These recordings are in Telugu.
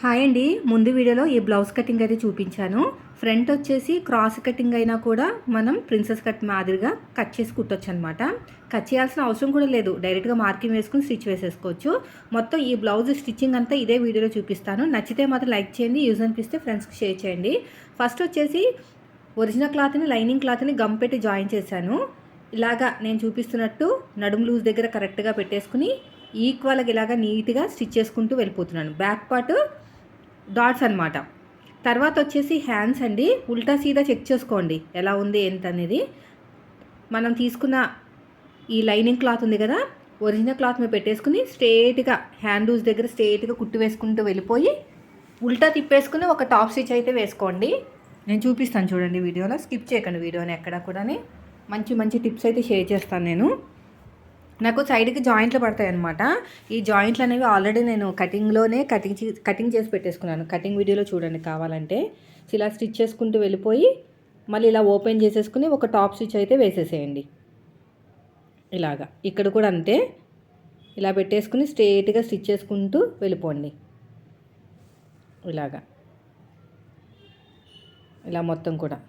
హాయ్ అండి. ముందు వీడియోలో ఈ బ్లౌజ్ కటింగ్ అయితే చూపించాను. ఫ్రంట్ వచ్చేసి క్రాస్ కటింగ్ అయినా కూడా మనం ప్రిన్సెస్ కట్ మాదిరిగా కట్ చేసి కుట్టొచ్చు అనమాట కట్ చేయాల్సిన అవసరం కూడా లేదు. డైరెక్ట్గా మార్కింగ్ వేసుకుని స్టిచ్ వేసేసుకోవచ్చు. మొత్తం ఈ బ్లౌజ్ స్టిచ్చింగ్ అంతా ఇదే వీడియోలో చూపిస్తాను. నచ్చితే మాత్రం లైక్ చేయండి యూజ్ అనిపిస్తే ఫ్రెండ్స్కి షేర్ చేయండి. ఫస్ట్ వచ్చేసి ఒరిజినల్ క్లాత్ని లైనింగ్ క్లాత్ని గమ్ పెట్టి జాయిన్ చేశాను. ఇలాగా నేను చూపిస్తున్నట్టు నడుము లూజ్ దగ్గర కరెక్ట్గా పెట్టేసుకుని ఈక్వల్గా ఇలాగా నీట్గా స్టిచ్ చేసుకుంటూ వెళ్ళిపోతున్నాను. బ్యాక్ పార్ట్ డాట్స్ అనమాట తర్వాత వచ్చేసి హ్యాండ్స్ అండి. ఉల్టా సీదా చెక్ చేసుకోండి. ఎలా ఉంది ఎంత అనేది. మనం తీసుకున్న ఈ లైనింగ్ క్లాత్ ఉంది కదా ఒరిజినల్ క్లాత్ మీద పెట్టేసుకుని స్ట్రేట్గా హ్యాండ్ లూజ్ దగ్గర స్ట్రేట్గా కుట్టు వేసుకుంటూ వెళ్ళిపోయి ఉల్టా తిప్పేసుకుని ఒక టాప్ స్టిచ్ అయితే వేసుకోండి. నేను చూపిస్తాను చూడండి వీడియోలో. స్కిప్ చేయకండి వీడియోని ఎక్కడ కూడా మంచి మంచి టిప్స్ అయితే షేర్ చేస్తాను నేను. నాకు సైడ్కి జాయింట్లు పడతాయి అనమాట ఈ జాయింట్లు అనేవి ఆల్రెడీ నేను కటింగ్లోనే కటింగ్ చే- కటింగ్ చేసి పెట్టేసుకున్నాను. కటింగ్ వీడియోలో చూడండి కావాలంటే. ఇలా స్టిచ్ చేసుకుంటూ వెళ్ళిపోయి మళ్ళీ ఇలా ఓపెన్ చేసేసుకుని ఒక టాప్ స్టిచ్ అయితే వేసేసేయండి. ఇలాగా. ఇక్కడ కూడా అంతే. ఇలా పెట్టేసుకుని స్ట్రేట్గా స్టిచ్ చేసుకుంటూ వెళ్ళిపోండి. ఇలాగా. ఇలా మొత్తం కూడా.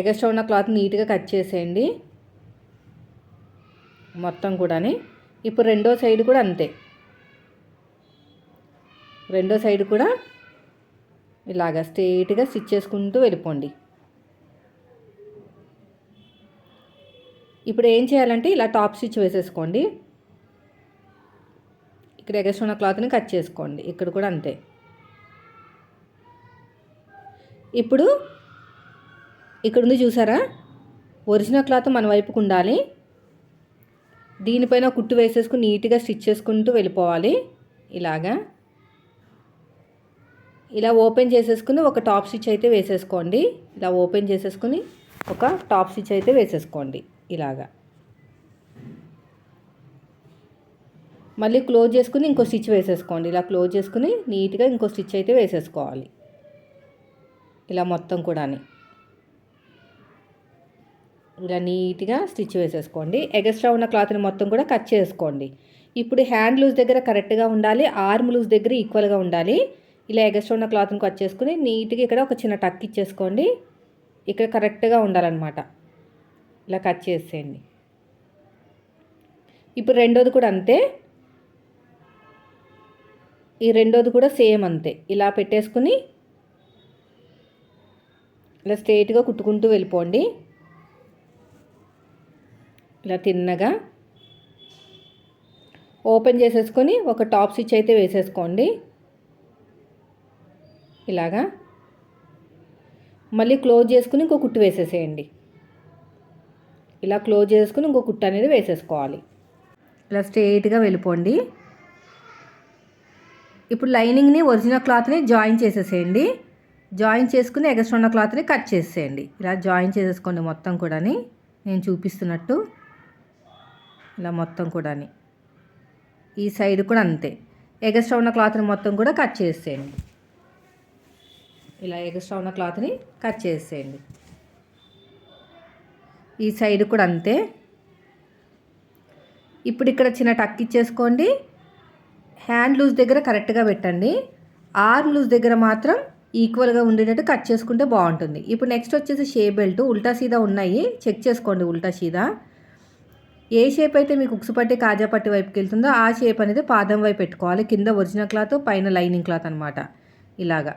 ఎగస్ట్రా ఉన్న క్లాత్ నీట్గా కట్ చేసేయండి. మొత్తం కూడాని. ఇప్పుడు రెండో సైడ్ కూడా అంతే. రెండో సైడ్ కూడా ఇలాగా స్ట్రేట్గా స్టిచ్ చేసుకుంటూ వెళ్ళిపోండి. ఇప్పుడు ఏం చేయాలంటే ఇలా టాప్ స్టిచ్ వేసేసుకోండి. ఇక్కడ ఎగస్ట్రా ఉన్న క్లాత్ని కట్ చేసుకోండి. ఇక్కడ కూడా అంతే. ఇప్పుడు ఇక్కడ ఉంది చూసారా? ఒరిజినల్ క్లాత్ మన వైపుకు ఉండాలి. దీనిపైన కుట్టు వేసేసుకుని నీట్గా స్టిచ్ చేసుకుంటూ వెళ్ళిపోవాలి. ఇలాగా. ఇలా ఓపెన్ చేసేసుకుని ఒక టాప్ స్టిచ్ అయితే వేసేసుకోండి. ఇలా ఓపెన్ చేసేసుకుని ఒక టాప్ స్టిచ్ అయితే వేసేసుకోండి. ఇలాగా. మళ్ళీ క్లోజ్ చేసుకుని ఇంకో స్టిచ్ వేసేసుకోండి. ఇలా క్లోజ్ చేసుకుని నీట్గా ఇంకో స్టిచ్ అయితే వేసేసుకోవాలి. ఇలా మొత్తం కూడాని. ఇలా నీట్గా స్టిచ్ వేసేసుకోండి. ఎగస్ట్రా ఉన్న క్లాత్ని మొత్తం కూడా కట్ చేసుకోండి. ఇప్పుడు హ్యాండ్ లూజ్ దగ్గర కరెక్ట్గా ఉండాలి. ఆర్మ్ లూజ్ దగ్గర ఈక్వల్గా ఉండాలి. ఇలా ఎగస్ట్రా ఉన్న క్లాత్ని కట్ చేసుకుని నీట్గా ఇక్కడ ఒక చిన్న టక్ ఇచ్చేసుకోండి. ఇక్కడ కరెక్ట్గా ఉండాలన్నమాట. ఇలా కట్ చేసేయండి. ఇప్పుడు రెండోది కూడా అంతే. ఈ రెండోది కూడా సేమ్ అంతే. ఇలా పెట్టేసుకుని ఇలా స్ట్రేట్గా కుట్టుకుంటూ వెళ్ళిపోండి. ఇలా తిన్నగా ఓపెన్ చేసేసుకొని ఒక టాప్ స్టిచ్ అయితే వేసేసుకోండి. ఇలాగా మళ్ళీ క్లోజ్ చేసుకుని ఇంకో కుట్టు వేసేసేయండి. ఇలా క్లోజ్ చేసుకుని ఇంకో కుట్టు అనేది వేసేసుకోవాలి. ఇలా స్ట్రెయిట్గా వెళ్ళిపోండి. ఇప్పుడు లైనింగ్ని ఒరిజినల్ క్లాత్ని జాయిన్ చేసేసేయండి. జాయిన్ చేసుకుని ఎగస్ట్రా ఉన్న క్లాత్ని కట్ చేసేయండి ఇలా జాయిన్ చేసేసుకోండి మొత్తం కూడాని. నేను చూపిస్తున్నట్టు. ఇలా మొత్తం కూడా ఈ సైడ్ కూడా అంతే. ఎగస్ట్రా ఉన్న క్లాత్ని మొత్తం కూడా కట్ చేసేయండి. ఇలా ఎగస్ట్రా ఉన్న క్లాత్ని కట్ చేసేయండి. ఈ సైడ్ కూడా అంతే. ఇప్పుడు ఇక్కడ చిన్న టక్ ఇచ్చేసుకోండి. హ్యాండ్ లూజ్ దగ్గర కరెక్ట్గా పెట్టండి. ఆర్మ్ లూజ్ దగ్గర మాత్రం ఈక్వల్గా ఉండేటట్టు కట్ చేసుకుంటే బాగుంటుంది. ఇప్పుడు నెక్స్ట్ వచ్చేసి షే బెల్ట్ ఉల్టా సీదా ఉన్నాయి. చెక్ చేసుకోండి ఉల్టా సీదా. ఏ షేప్ అయితే మీకు ఉక్సు పట్టి కాజా పట్టి వైపుకి వెళ్తుందో ఆ షేప్ అనేది పాదం వైపు పెట్టుకోవాలి. కింద ఒరిజినల్ క్లాత్ పైన లైనింగ్ క్లాత్ అనమాట ఇలాగా.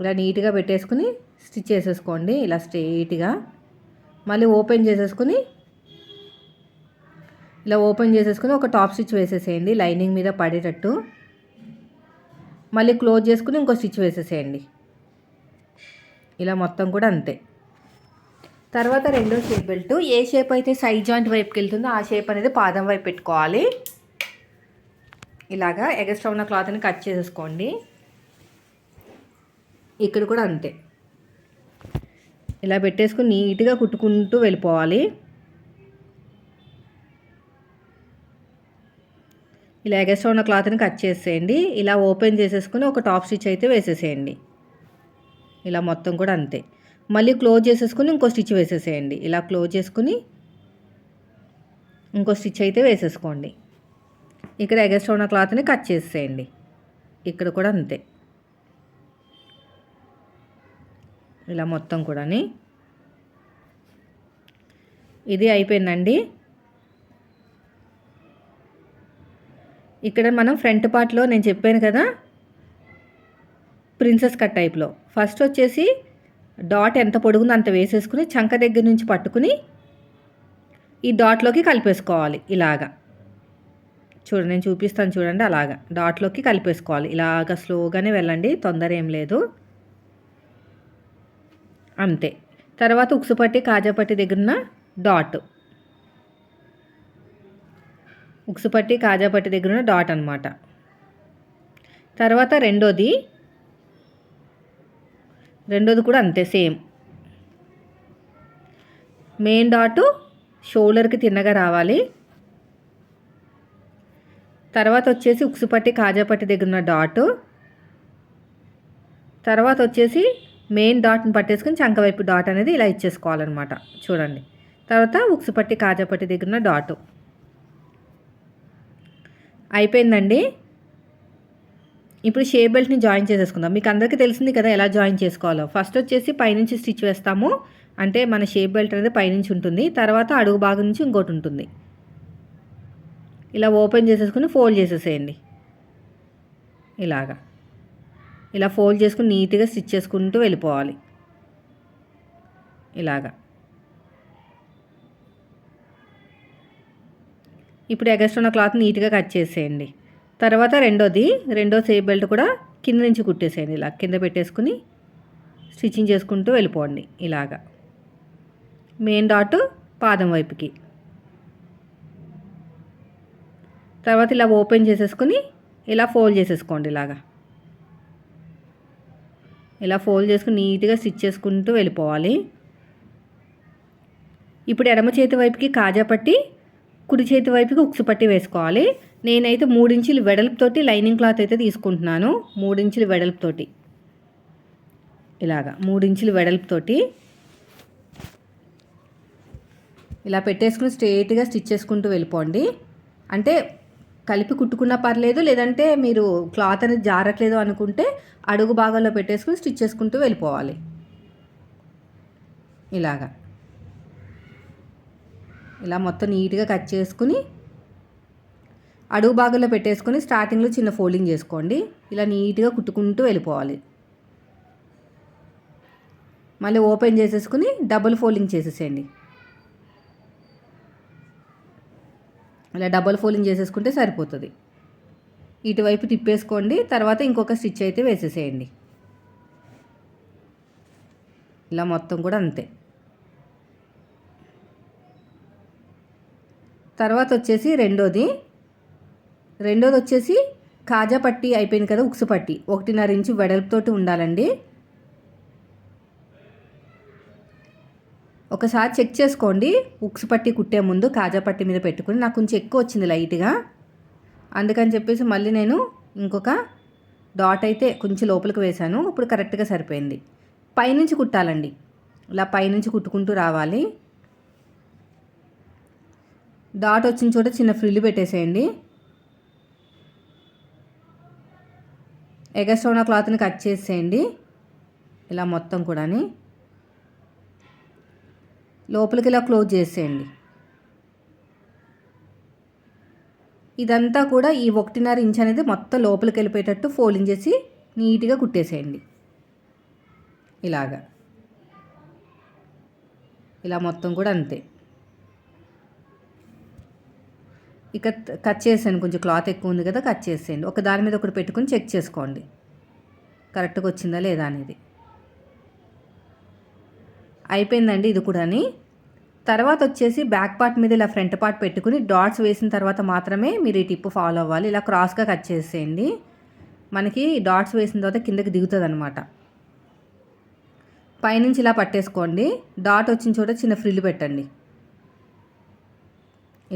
ఇలా నీట్గా పెట్టేసుకుని స్టిచ్ చేసేసుకోండి. ఇలా స్ట్రెయిట్గా మళ్ళీ ఓపెన్ చేసేసుకుని ఇలా ఓపెన్ చేసేసుకుని ఒక టాప్ స్టిచ్ వేసేసేయండి. లైనింగ్ మీద పడేటట్టు. మళ్ళీ క్లోజ్ చేసుకుని ఇంకో స్టిచ్ వేసేసేయండి. ఇలా మొత్తం కూడా అంతే. తర్వాత రెండో షేప్ బెల్ట్. ఏ షేప్ అయితే సైడ్ జాయింట్ వైపుకి వెళ్తుందో ఆ షేప్ అనేది పాదం వైపు పెట్టుకోవాలి. ఇలాగా ఎగస్ట్రా ఉన్న క్లాత్ని కట్ చేసేసుకోండి. ఇక్కడ కూడా అంతే. ఇలా పెట్టేసుకుని నీట్గా కుట్టుకుంటూ వెళ్ళిపోవాలి. ఇలా ఎగస్ట్రా ఉన్న క్లాత్ని కట్ చేసేయండి. ఇలా ఓపెన్ చేసేసుకుని ఒక టాప్ స్టిచ్ అయితే వేసేసేయండి. ఇలా మొత్తం కూడా అంతే. మళ్ళీ క్లోజ్ చేసేసుకుని ఇంకో స్టిచ్ వేసేసేయండి. ఇలా క్లోజ్ చేసుకుని ఇంకో స్టిచ్ అయితే వేసేసుకోండి. ఇక్కడ ఎగస్ట్రా ఉన్న క్లాత్ని కట్ చేసేయండి ఇక్కడ కూడా అంతే. ఇలా మొత్తం కూడాని. ఇది అయిపోయిందండి. ఇక్కడ మనం ఫ్రంట్ పార్ట్లో నేను చెప్పాను కదా ప్రిన్సెస్ కట్ టైప్లో. ఫస్ట్ వచ్చేసి డాట్ ఎంత పొడుగుందో అంత వేసేసుకుని చంక దగ్గర నుంచి పట్టుకుని ఈ డాట్లోకి కలిపేసుకోవాలి ఇలాగా. చూడండి నేను చూపిస్తాను చూడండి అలాగా. డాట్లోకి కలిపేసుకోవాలి. ఇలాగ స్లోగానే వెళ్ళండి తొందర ఏం లేదు. అంతే. తర్వాత ఉక్సుపట్టి కాజాపట్టి దగ్గరున్న డాట్. ఉక్సుపట్టి కాజాపట్టి దగ్గరున్న డాట్ అనమాట తర్వాత రెండోది రెండోది కూడా అంతే సేమ్. మెయిన్ డాటు షోల్డర్కి తిన్నగా రావాలి. తర్వాత వచ్చేసి ఉక్సుపట్టి కాజాపట్టి దగ్గర ఉన్న డాటు. తర్వాత వచ్చేసి మెయిన్ డాట్ని పట్టేసుకుని చంక వైపు డాట్ అనేది ఇలా ఇచ్చేసుకోవాలన్నమాట. చూడండి. తర్వాత ఉక్సుపట్టి కాజాపట్టి దగ్గర ఉన్న డాటు. అయిపోయిందండి. ఇప్పుడు షేప్ బెల్ట్ని జాయిన్ చేసేసుకుందాం. మీకు అందరికీ తెలిసింది కదా ఎలా జాయిన్ చేసుకోవాలో. ఫస్ట్ వచ్చేసి పైనుంచి స్టిచ్ వేస్తాము. అంటే మన షేప్ బెల్ట్ అనేది పైనుంచి ఉంటుంది. తర్వాత అడుగు భాగం నుంచి ఇంకోటి ఉంటుంది. ఇలా ఓపెన్ చేసేసుకుని ఫోల్డ్ చేసేసేయండి. ఇలాగా. ఇలా ఫోల్డ్ చేసుకుని నీట్గా స్టిచ్ చేసుకుంటూ వెళ్ళిపోవాలి. ఇలాగా. ఇప్పుడు ఎగస్ట్ ఉన్న క్లాత్ నీట్గా కట్ చేసేయండి. తర్వాత రెండోది రెండో సేఫ్ బెల్ట్ కూడా కింద నుంచి కుట్టేసేయండి ఇలా. కింద పెట్టేసుకుని స్టిచ్చింగ్ చేసుకుంటూ వెళ్ళిపోండి ఇలాగా. మెయిన్ డాట్ పాదం వైపుకి. తర్వాత ఇలా ఓపెన్ చేసేసుకుని ఇలా ఫోల్డ్ చేసేసుకోండి ఇలాగా. ఇలా ఫోల్డ్ చేసుకుని నీట్గా స్టిచ్ చేసుకుంటూ వెళ్ళిపోవాలి. ఇప్పుడు ఎడమ చేతి వైపుకి కాజా పట్టి కుడి చేతి వైపుకి ఉక్సు పట్టి వేసుకోవాలి. నేనైతే మూడించులు వెడల్పుతోటి లైనింగ్ క్లాత్ అయితే తీసుకుంటున్నాను. మూడించులు వెడల్పుతోటి. ఇలాగా మూడించులు వెడల్పుతోటి. ఇలా పెట్టేసుకుని స్ట్రేట్గా స్టిచ్ చేసుకుంటూ వెళ్ళిపోండి. అంటే కలిపి కుట్టుకున్నా పర్లేదు లేదంటే మీరు క్లాత్ అనేది జారట్లేదు అనుకుంటే అడుగు భాగంలో పెట్టేసుకుని స్టిచ్ చేసుకుంటూ వెళ్ళిపోవాలి. ఇలాగా. ఇలా మొత్తం నీట్గా కట్ చేసుకుని అడుగు భాగంలో పెట్టేసుకొని స్టార్టింగ్లో చిన్న ఫోల్డింగ్ చేసుకోండి. ఇలా నీట్గా కుట్టుకుంటూ వెళ్ళిపోవాలి. మళ్ళీ ఓపెన్ చేసేసుకుని డబుల్ ఫోల్డింగ్ చేసేసేయండి. ఇలా డబల్ ఫోల్డింగ్ చేసేసుకుంటే సరిపోతుంది. ఇటువైపు తిప్పేసుకోండి. తర్వాత ఇంకొక స్టిచ్ అయితే వేసేసేయండి. ఇలా మొత్తం కూడా అంతే. తర్వాత వచ్చేసి రెండోది రెండోది వచ్చేసి కాజా పట్టి అయిపోయింది కదా ఉక్సు పట్టి. ఒకటిన్నర ఇంచు వెడల్పుతోటి ఉండాలండి. ఒకసారి చెక్ చేసుకోండి. ఉక్సు పట్టి కుట్టే ముందు కాజా పట్టి మీద పెట్టుకుని నాకు కొంచెం ఎక్కువ వచ్చింది లైట్గా. అందుకని చెప్పేసి మళ్ళీ నేను ఇంకొక డాట్ అయితే కొంచెం లోపలికి వేశాను. ఇప్పుడు కరెక్ట్గా సరిపోయింది. పైనుంచి కుట్టాలండి. ఇలా పైనుంచి కుట్టుకుంటూ రావాలి. డాట్ వచ్చిన చోట చిన్న ఫ్రిల్ పెట్టేసేయండి. ఎగస్ట్రా క్లాత్ని కట్ చేసేయండి. ఇలా మొత్తం కూడాని. లోపలికి ఇలా క్లోజ్ చేసేయండి. ఇదంతా కూడా ఈ ఒకటిన్నర ఇంచ్ అనేది మొత్తం లోపలికి వెళ్ళిపోయేటట్టు ఫోల్డింగ్ చేసి నీట్గా కుట్టేసేయండి. ఇలాగా. ఇలా మొత్తం కూడా అంతే. ఇక కట్ చేసేయండి. కొంచెం క్లాత్ ఎక్కువ ఉంది కదా కట్ చేసేయండి. ఒక దాని మీద ఒకటి పెట్టుకుని చెక్ చేసుకోండి. కరెక్ట్గా వచ్చిందా లేదా అనేది. అయిపోయిందండి ఇది కూడాని. తర్వాత వచ్చేసి బ్యాక్ పార్ట్ మీద ఇలా ఫ్రంట్ పార్ట్ పెట్టుకుని డాట్స్ వేసిన తర్వాత మాత్రమే మీరు ఈ టిప్ ఫాలో అవ్వాలి. ఇలా క్రాస్గా కట్ చేసేయండి. మనకి డాట్స్ వేసిన తర్వాత కిందకి దిగుతుంది అనమాట పైనుంచి ఇలా పట్టేసుకోండి. డాట్ వచ్చిన చోట చిన్న ఫ్రిల్ పెట్టండి.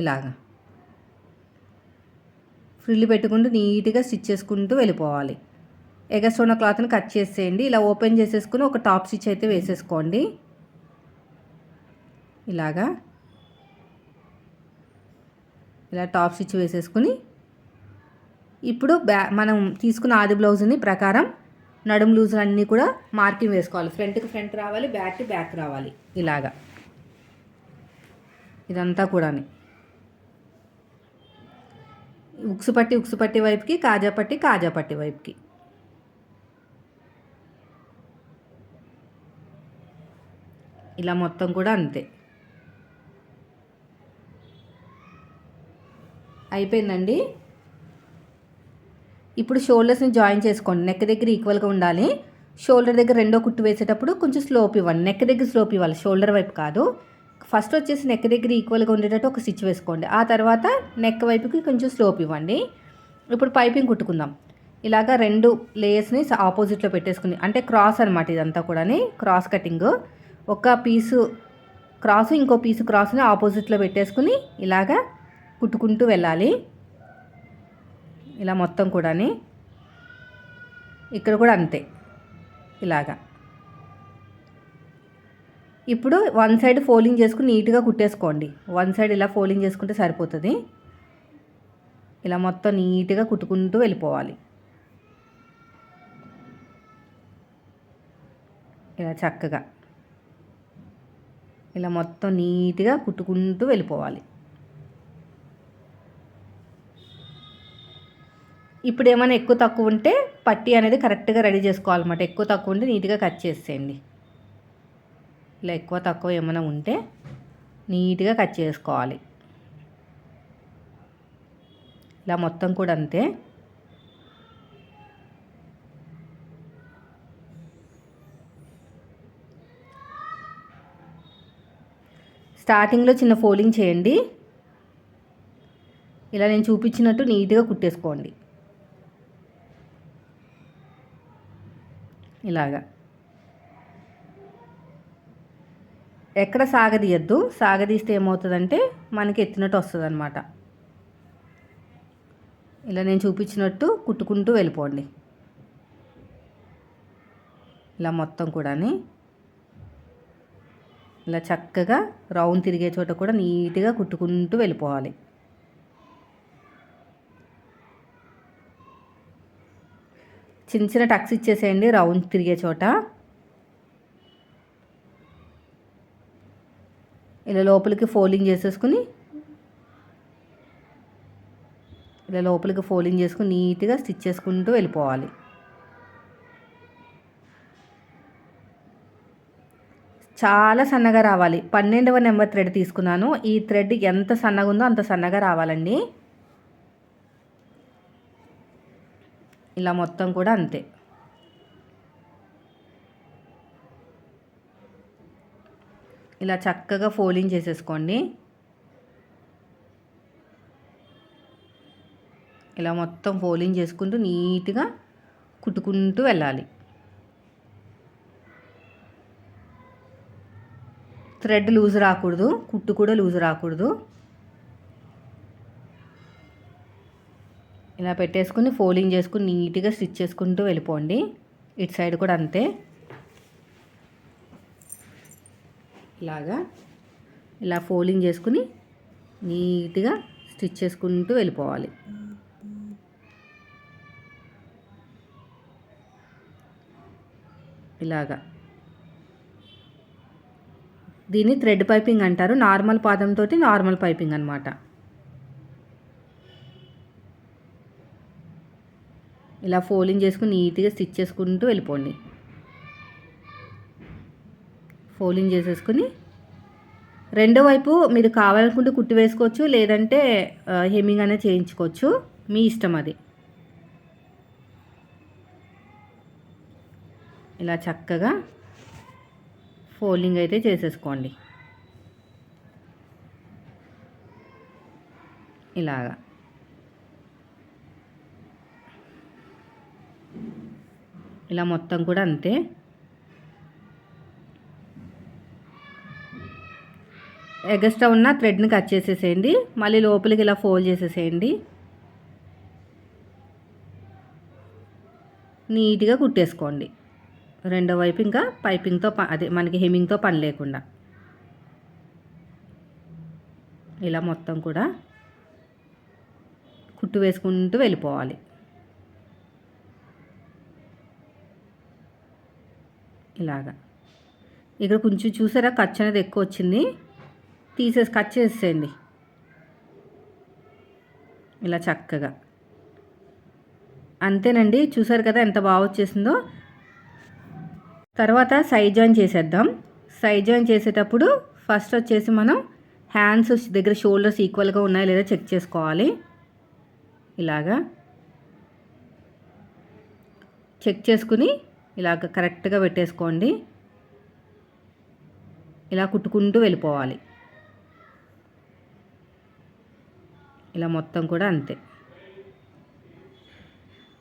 ఇలాగా. ఫ్రిల్ పెట్టుకుంటూ నీట్గా స్టిచ్ చేసుకుంటూ వెళ్ళిపోవాలి. ఎగస్ట్రోన క్లాత్ని కట్ చేసేయండి. ఇలా ఓపెన్ చేసేసుకుని ఒక టాప్ స్టిచ్ అయితే వేసేసుకోండి. ఇలాగా. ఇలా టాప్ స్టిచ్ వేసేసుకుని ఇప్పుడు బ్యా మనం తీసుకున్న ఆది బ్లౌజ్ని ప్రకారం నడుము లూజులు అన్నీ కూడా మార్కింగ్ వేసుకోవాలి. ఫ్రంట్కి ఫ్రంట్ రావాలి బ్యాక్ బ్యాక్ రావాలి. ఇలాగా. ఇదంతా కూడా ఉక్సు పట్టి ఉక్సు పట్టి వైపుకి కాజా పట్టి కాజా పట్టి వైపుకి. ఇలా మొత్తం కూడా అంతే. అయిపోయిందండి. ఇప్పుడు షోల్డర్స్ని జాయిన్ చేసుకోండి. నెక్ దగ్గర ఈక్వల్గా ఉండాలి. షోల్డర్ దగ్గర రెండో కుట్టు వేసేటప్పుడు కొంచెం స్లోప్ ఇవ్వండి నెక్ దగ్గర స్లోప్ ఇవ్వాలి. షోల్డర్ వైపు కాదు. ఫస్ట్ వచ్చేసి నెక్ దగ్గర ఈక్వల్గా ఉండేటట్టు ఒక స్టిచ్ వేసుకోండి. ఆ తర్వాత నెక్ వైపుకి కొంచెం స్లోప్ ఇవ్వండి. ఇప్పుడు పైపింగ్ కుట్టుకుందాం. ఇలాగా రెండు లేయర్స్ని ఆపోజిట్లో పెట్టేసుకుని అంటే క్రాస్ అనమాట ఇదంతా కూడా క్రాస్ కటింగ్ ఒక పీసు క్రాస్ ఇంకో పీసు క్రాస్ని ఆపోజిట్లో పెట్టేసుకుని ఇలాగా కుట్టుకుంటూ వెళ్ళాలి. ఇలా మొత్తం కూడా ఇక్కడ కూడా అంతే. ఇలాగా. ఇప్పుడు వన్ సైడ్ ఫోల్డింగ్ చేసుకుని నీట్గా కుట్టేసుకోండి. వన్ సైడ్ ఇలా ఫోల్డింగ్ చేసుకుంటే సరిపోతుంది. ఇలా మొత్తం నీట్గా కుట్టుకుంటూ వెళ్ళిపోవాలి. ఇలా చక్కగా. ఇలా మొత్తం నీట్గా కుట్టుకుంటూ వెళ్ళిపోవాలి. ఇప్పుడు ఏమైనా ఎక్కువ తక్కువ ఉంటే పట్టి అనేది కరెక్ట్గా రెడీ చేసుకోవాలన్నమాట. ఎక్కువ తక్కువ ఉంటే నీట్గా కట్ చేసేయండి. ఇలా ఎక్కువ తక్కువ ఏమైనా ఉంటే నీట్గా కట్ చేసుకోవాలి. ఇలా మొత్తం కూడా అంతే. స్టార్టింగ్లో చిన్న ఫోల్డింగ్ చేయండి. ఇలా నేను చూపించినట్టు నీట్గా కుట్టేసుకోండి. ఇలాగా. ఎక్కడ సాగదీయద్దు. సాగదీస్తే ఏమవుతుందంటే మనకి ఎత్తినట్టు వస్తుంది అనమాట ఇలా నేను చూపించినట్టు కుట్టుకుంటూ వెళ్ళిపోండి. ఇలా మొత్తం కూడా ఇలా చక్కగా రౌండ్ తిరిగే చోట కూడా నీట్గా కుట్టుకుంటూ వెళ్ళిపోవాలి. చిన్న చిన్న టక్స్ ఇచ్చేసేయండి రౌండ్ తిరిగే చోట. ఇలా లోపలికి ఫోల్డింగ్ చేసేసుకుని ఇలా లోపలికి ఫోల్డింగ్ చేసుకుని నీట్గా స్టిచ్ చేసుకుంటూ వెళ్ళిపోవాలి. చాలా సన్నగా రావాలి. పన్నెండవ నెంబర్ థ్రెడ్ తీసుకున్నాను. ఈ థ్రెడ్ ఎంత సన్నగా ఉందో అంత సన్నగా రావాలండి. ఇలా మొత్తం కూడా అంతే. ఇలా చక్కగా ఫోలింగ్ చేసేసుకోండి. ఇలా మొత్తం ఫోలింగ్ చేసుకుంటూ నీట్గా కుట్టుకుంటూ వెళ్ళాలి. థ్రెడ్ లూజ్ రాకూడదు కుట్టు కూడా లూజ్ రాకూడదు. ఇలా పెట్టేసుకుని ఫోలింగ్ చేసుకుని నీట్గా స్టిచ్ చేసుకుంటూ వెళ్ళిపోండి. ఇటు సైడ్ కూడా అంతే. ఇలాగా ఇలా ఫోల్డింగ్ చేసుకుని నీట్గా స్టిచ్ చేసుకుంటూ వెళ్ళిపోవాలి. ఇలాగా. దీన్ని థ్రెడ్ పైపింగ్ అంటారు. నార్మల్ పాదంతో నార్మల్ పైపింగ్ అనమాట ఇలా ఫోల్డింగ్ చేసుకుని నీట్గా స్టిచ్ చేసుకుంటూ వెళ్ళిపోండి. ఫోల్డింగ్ చేసేసుకుని రెండో వైపు మీరు కావాలనుకుంటే కుట్టి వేసుకోవచ్చు లేదంటే హెమ్మింగ్ అనేది చేయించుకోవచ్చు. మీ ఇష్టం అది. ఇలా చక్కగా ఫోల్డింగ్ అయితే చేసేసుకోండి. ఇలాగా. ఇలా మొత్తం కూడా అంతే. ఎగస్ట్రా ఉన్న థ్రెడ్ని కట్ చేసేసేయండి. మళ్ళీ లోపలికి ఇలా ఫోల్డ్ చేసేసేయండి. నీట్గా కుట్టేసుకోండి. రెండో వైపు ఇంకా పైపింగ్తో అదే మనకి హెమింగ్తో పని లేకుండా. ఇలా మొత్తం కూడా కుట్టు వేసుకుంటూ వెళ్ళిపోవాలి. ఇలాగా. ఇక్కడ కొంచెం చూసారా? ఖర్చు అనేది ఎక్కువ వచ్చింది. తీసేసి కట్ చేసేయండి. ఇలా చక్కగా. అంతేనండి చూసారు కదా ఎంత బాగా వచ్చేసిందో. తర్వాత సైడ్ జాయిన్ చేసేద్దాం. సైడ్ జాయిన్ చేసేటప్పుడు ఫస్ట్ వచ్చేసి మనం హ్యాండ్స్ దగ్గర షోల్డర్స్ ఈక్వల్గా ఉన్నాయో లేదో చెక్ చేసుకోవాలి. ఇలాగా. చెక్ చేసుకుని ఇలాగ కరెక్ట్గా పెట్టేసుకోండి. ఇలా కుట్టుకుంటూ వెళ్ళిపోవాలి. ఇలా మొత్తం కూడా అంతే.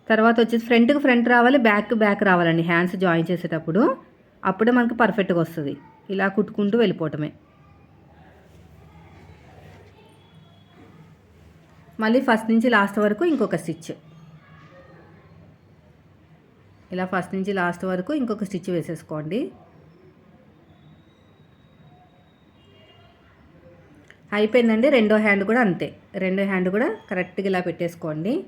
తర్వాత వచ్చేసి ఫ్రంట్కి ఫ్రంట్ రావాలి బ్యాక్ బ్యాక్ రావాలండి. హ్యాండ్స్ జాయిన్ చేసేటప్పుడు అప్పుడే మనకు పర్ఫెక్ట్గా వస్తుంది. ఇలా కుట్టుకుంటూ వెళ్ళిపోవటమే. మళ్ళీ ఫస్ట్ నుంచి లాస్ట్ వరకు ఇంకొక స్టిచ్ ఇలా ఫస్ట్ నుంచి లాస్ట్ వరకు ఇంకొక స్టిచ్ వేసేసుకోండి. అయిపోయిందండి. రెండో హ్యాండ్ కూడా అంతే. రెండో హ్యాండ్ కూడా కరెక్ట్గా ఇలా పెట్టేసుకోండి.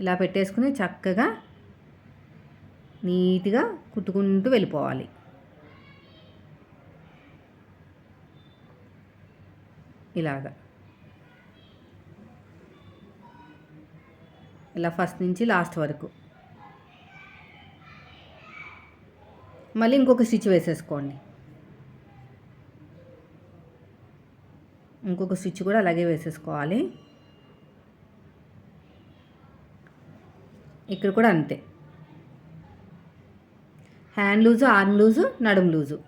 ఇలా పెట్టేసుకుని చక్కగా నీట్గా కుట్టుకుంటూ వెళ్ళిపోవాలి. ఇలాగా. ఇలా ఫస్ట్ నుంచి లాస్ట్ వరకు. మళ్ళీ ఇంకొక స్టిచ్ వేసేసుకోండి. ఇంకొక స్విచ్ కూడా అలాగే వేసేసుకోవాలి. ఇక్కడ కూడా అంతే. హ్యాండ్ లూజు ఆర్మ్ లూజు నడుం లూజు.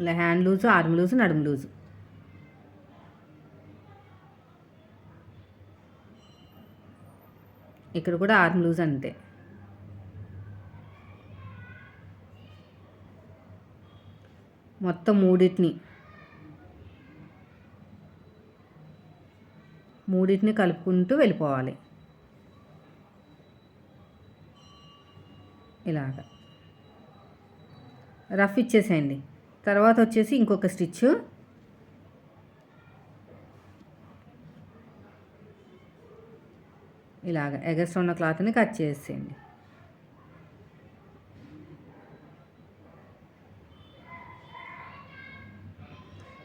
ఇలా హ్యాండ్ లూజు ఆర్మ్ లూజు నడుం లూజు. ఇక్కడ కూడా ఆర్మ్ లూజ్ అంతే. మొత్తం మూడింటిని. మూడింటిని కలుపుకుంటూ వెళ్ళిపోవాలి. ఇలాగ. రఫ్ ఇచ్చేసేయండి. తర్వాత వచ్చేసి ఇంకొక స్టిచ్. ఇలాగ ఎగస్ట్రా ఉన్న క్లాత్ని కట్ చేసేయండి.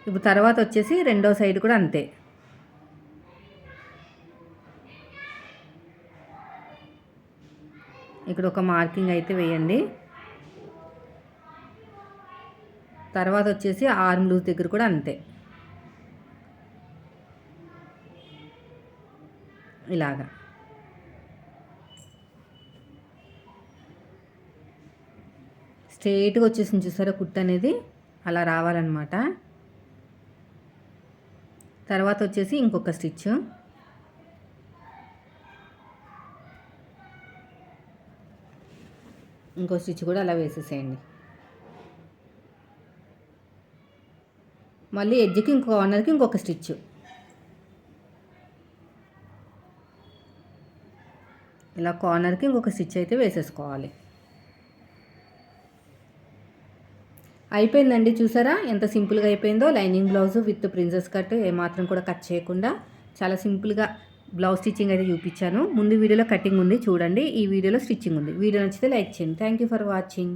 ఇప్పుడు తర్వాత వచ్చేసి రెండో సైడ్ కూడా అంతే. ఇక్కడ ఒక మార్కింగ్ అయితే వేయండి. తర్వాత వచ్చేసి ఆర్మ్ లూజ్ దగ్గర కూడా అంతే. ఇలాగా. స్ట్రేట్గా వచ్చేసింది చూసారా కుట్ అనేది? అలా రావాలన్నమాట. తర్వాత వచ్చేసి ఇంకొక స్టిచ్. ఇంకో స్టిచ్ కూడా అలా వేసేసేయండి. మళ్ళీ ఎడ్జ్కి ఇంకో కార్నర్కి ఇంకొక స్టిచ్. ఇలా కార్నర్కి ఇంకొక స్టిచ్ అయితే వేసేసుకోవాలి. అయిపోయిందండి చూసారా? ఎంత సింపుల్గా అయిపోయిందో. Lining blouse with princess cut ఏమాత్రం కూడా కట్ చేయకుండా చాలా సింపుల్గా బ్లౌజ్ స్టిచ్చింగ్ అయితే చూపించాను. ముందు వీడియోలో కటింగ్ ఉంది చూడండి. ఈ వీడియోలో స్టిచ్చింగ్ ఉంది. వీడియో నచ్చితే లైక్ చేయండి. Thank you for watching.